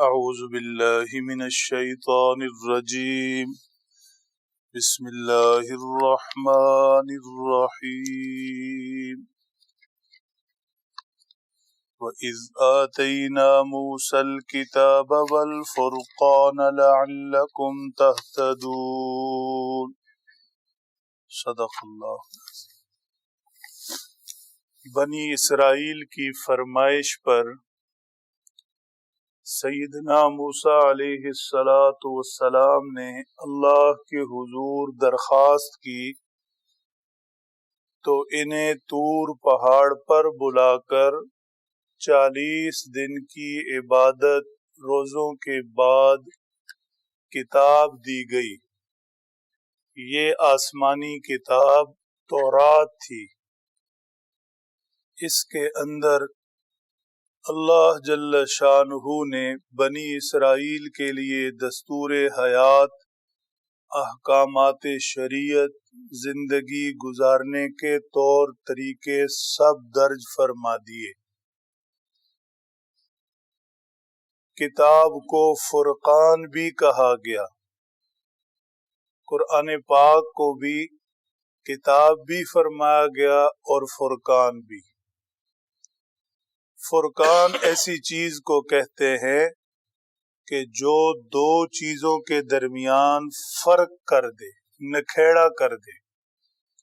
أعوذ بالله من الشيطان الرجيم. بسم الله الرحمن الرحيم. وَإِذْ آتَيْنَا مُوسَى الْكِتَابَ وَالْفُرْقَانَ لَعَلَّكُمْ تَهْتَدُونَ. صدق اللہ بنی اسرائیل کی فرمائش پر سیدنا موسا علیہ السلاۃ والسلام نے اللہ کے حضور درخواست کی تو انہیں تور پہاڑ پر بلا کر چالیس دن کی عبادت روزوں کے بعد کتاب دی گئی۔ یہ آسمانی کتاب تورات تھی۔ اس کے اندر اللہ جل شاہ نے بنی اسرائیل کے لیے دستور حیات، احکامات شریعت، زندگی گزارنے کے طور طریقے سب درج فرما دیے۔ کتاب کو فرقان بھی کہا گیا۔ قرآن پاک کو بھی، کتاب بھی فرمایا گیا اور فرقان بھی۔ فرقان ایسی چیز کو کہتے ہیں کہ جو دو چیزوں کے درمیان فرق کر دے، نکھیڑا کر دے،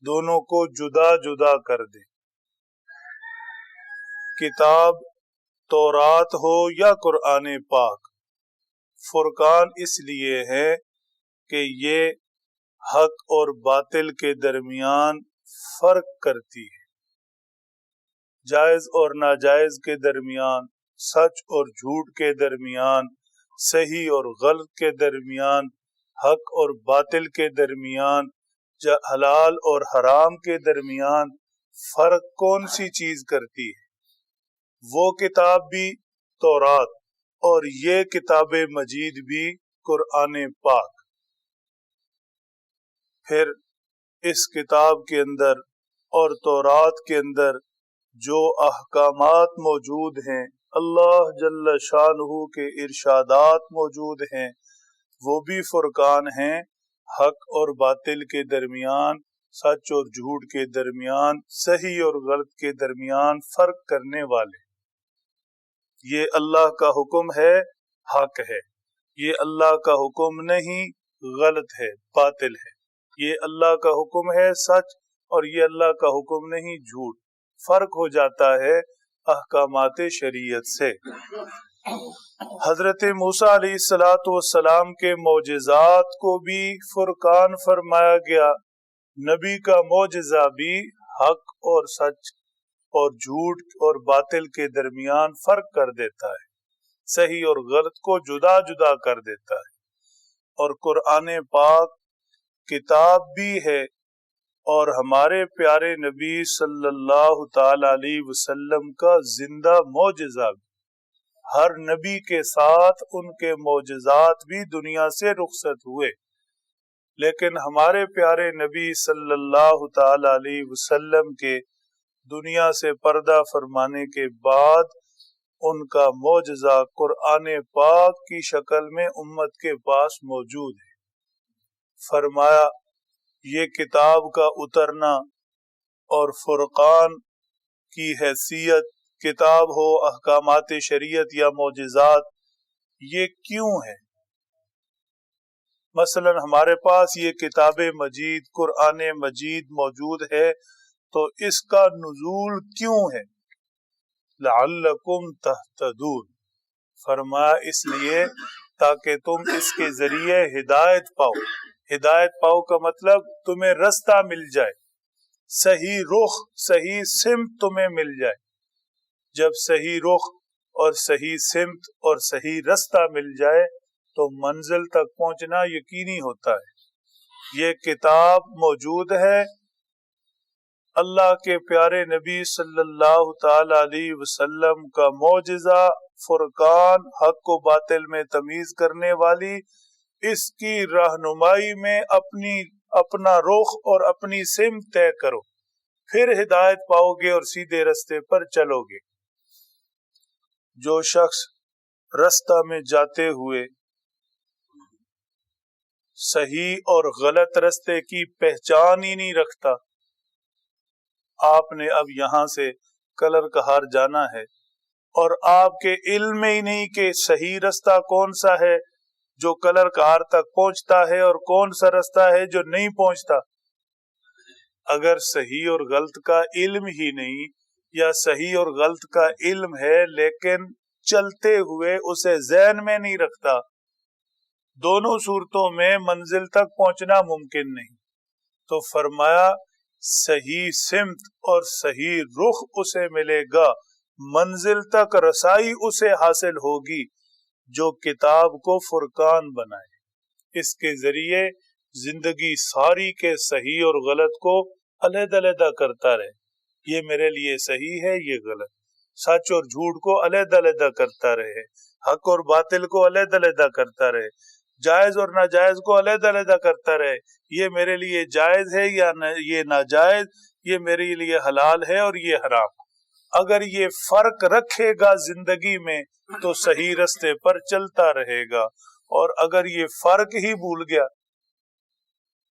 دونوں کو جدا جدا کر دے۔ کتاب تورات ہو یا قرآن پاک، فرقان اس لیے ہے کہ یہ حق اور باطل کے درمیان فرق کرتی ہے۔ جائز اور ناجائز کے درمیان، سچ اور جھوٹ کے درمیان، صحیح اور غلط کے درمیان، حق اور باطل کے درمیان حلال اور حرام کے درمیان فرق کون سی چیز کرتی ہے؟ وہ کتاب بھی تورات اور یہ کتاب مجید بھی قرآن پاک۔ پھر اس کتاب کے اندر اور تورات کے اندر جو احکامات موجود ہیں، اللہ جل شاہ کے ارشادات موجود ہیں، وہ بھی فرقان ہیں، حق اور باطل کے درمیان، سچ اور جھوٹ کے درمیان، صحیح اور غلط کے درمیان فرق کرنے والے۔ یہ اللہ کا حکم ہے، حق ہے۔ یہ اللہ کا حکم نہیں، غلط ہے، باطل ہے۔ یہ اللہ کا حکم ہے، سچ اور یہ اللہ کا حکم نہیں، جھوٹ۔ فرق ہو جاتا ہے احکامات شریعت سے۔ حضرت موسا علیہ السلاۃ والسلام کے معجزات کو بھی فرقان فرمایا گیا۔ نبی کا معجزہ بھی حق اور سچ اور جھوٹ اور باطل کے درمیان فرق کر دیتا ہے۔ صحیح اور غلط کو جدا جدا کر دیتا ہے۔ اور قرآن پاک کتاب بھی ہے اور ہمارے پیارے نبی صلی اللہ تعالی علیہ وسلم کا زندہ معجزہ بھی۔ ہر نبی کے ساتھ ان کے معجزات بھی دنیا سے رخصت ہوئے۔ لیکن ہمارے پیارے نبی صلی اللہ تعالی علیہ وسلم کے دنیا سے پردہ فرمانے کے بعد ان کا معجزہ قرآن پاک کی شکل میں امت کے پاس موجود ہے۔ فرمایا یہ کتاب کا اترنا اور فرقان کی حیثیت، کتاب ہو، احکامات شریعت یا معجزات، یہ کیوں ہے؟ مثلا ہمارے پاس یہ کتاب مجید، قرآن مجید موجود ہے، تو اس کا نزول کیوں ہے؟ لعلکم تہتدون۔ فرمایا اس لیے تاکہ تم اس کے ذریعے ہدایت پاؤ۔ ہدایت پاؤ کا مطلب تمہیں رستہ مل جائے۔ صحیح رخ، صحیح سمت تمہیں مل جائے۔ جب صحیح رخ اور صحیح سمت اور صحیح رستہ مل جائے تو منزل تک پہنچنا یقینی ہوتا ہے۔ یہ کتاب موجود ہے۔ اللہ کے پیارے نبی صلی اللہ تعالی علیہ وسلم کا معجزہ، فرقان، حق و باطل میں تمیز کرنے والی اس کی رہنمائی میں اپنی، اپنا رخ اور اپنی سم طے کرو۔ پھر ہدایت پاؤ گے اور سیدھے رستے پر چلو گے۔ جو شخص رستہ میں جاتے ہوئے صحیح اور غلط رستے کی پہچان ہی نہیں رکھتا، آپ نے اب یہاں سے کلر کہار جانا ہے اور آپ کے علم میں ہی نہیں کہ صحیح رستہ کون سا ہے۔ جو کلر کہار تک پہنچتا ہے اور کون سا رستہ ہے جو نہیں پہنچتا۔ اگر صحیح اور غلط کا علم ہی نہیں یا صحیح اور غلط کا علم ہے لیکن چلتے ہوئے اسے ذہن میں نہیں رکھتا، دونوں صورتوں میں منزل تک پہنچنا ممکن نہیں۔ تو فرمایا، صحیح سمت اور صحیح رخ اسے ملے گا، منزل تک رسائی اسے حاصل ہوگی۔ جو کتاب کو فرقان بنائے۔ اس کے ذریعے زندگی ساری کے صحیح اور غلط کو علیحدہ علیحدہ کرتا رہے۔ یہ میرے لیے صحیح ہے، یہ غلط۔ سچ اور جھوٹ کو علیحدہ علیحدہ کرتا رہے۔ حق اور باطل کو علیحدہ علیحدہ کرتا رہے۔ جائز اور ناجائز کو علیحدہ علیحدہ کرتا رہے۔ یہ میرے لیے جائز ہے یا یہ ناجائز؟ یہ میرے لیے حلال ہے اور یہ حرام۔ اگر یہ فرق رکھے گا زندگی میں تو صحیح رستے پر چلتا رہے گا۔ اور اگر یہ فرق ہی بھول گیا،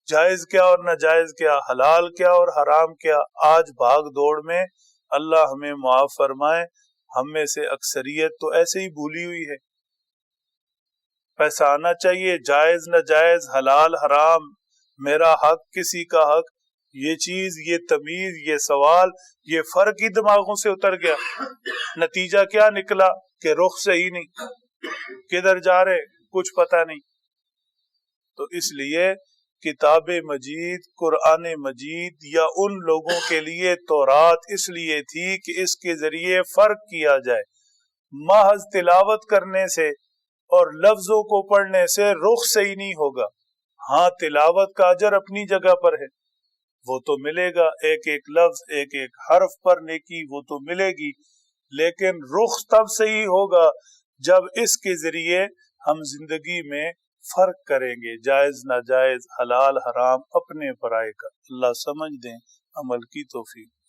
جائز کیا اور ناجائز کیا، حلال کیا اور حرام کیا، آج بھاگ دوڑ میں اللہ ہمیں معاف فرمائے، ہم میں سے اکثریت تو ایسے ہی بھولی ہوئی ہے۔ پیسہ آنا چاہیے، جائز نہ جائز حلال، حرام، میرا حق، کسی کا حق یہ چیز، یہ تمیز، یہ سوال، یہ فرق ہی دماغوں سے اتر گیا۔ نتیجہ کیا نکلا؟ کہ رخ سے ہی نہیں۔ کدھر جا رہے؟ کچھ پتا نہیں۔ تو اس لیے کتاب مجید، قرآن مجید یا ان لوگوں کے لیے تورات اس لیے تھی کہ اس کے ذریعے فرق کیا جائے۔ محض تلاوت کرنے سے اور لفظوں کو پڑھنے سے رخ سے ہی نہیں ہوگا۔ ہاں تلاوت کا اجر اپنی جگہ پر ہے۔ وہ تو ملے گا، ایک ایک لفظ، ایک ایک حرف پر نیکی وہ تو ملے گی۔ لیکن رخ تب سے ہی ہوگا جب اس کے ذریعے ہم زندگی میں فرق کریں گے۔ جائز، ناجائز، حلال، حرام اپنے پرائے کا اللہ سمجھ دیں، عمل کی توفیق۔